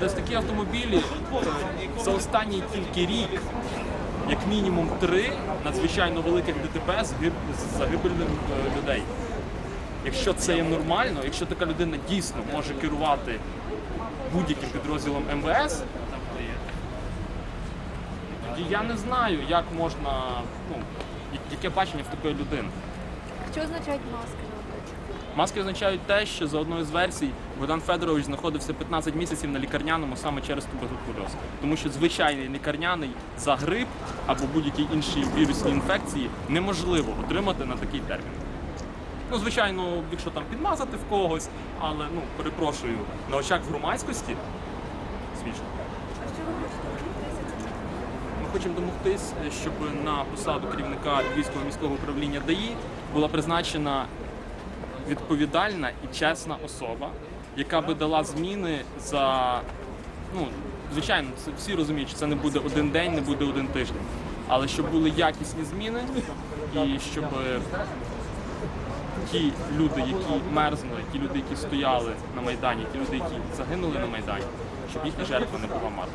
Через такі автомобілі за останній тільки рік, як мінімум три надзвичайно великих ДТП з гиб- з загибельним е, людей. Якщо це є нормально, якщо така людина дійсно може керувати будь-яким підрозділом МВС, тоді я не знаю, як можна, ну, яке бачення в такої людини. Що означають маски? Маски означають те, що за одною з версій Богдан Федорович знаходився 15 місяців на лікарняному саме через туберкульоз. Тому що звичайний лікарняний за грип або будь-які інші вірусні інфекції неможливо отримати на такий термін. Ну, звичайно, якщо там підмазати в когось, але ну перепрошую, на очах громадськості смішно. Ми хочемо домогтись, щоб на посаду керівника Львівського міського управління ДАІ була призначена відповідальна і чесна особа, яка би дала зміни за ну звичайно, це всі розуміють, що це не буде один день, не буде один тиждень. Але щоб були якісні зміни, і щоб ті люди, які мерзнули, ті люди, які стояли на майдані, ті люди, які загинули на майдані, щоб їхня жертва не була марна.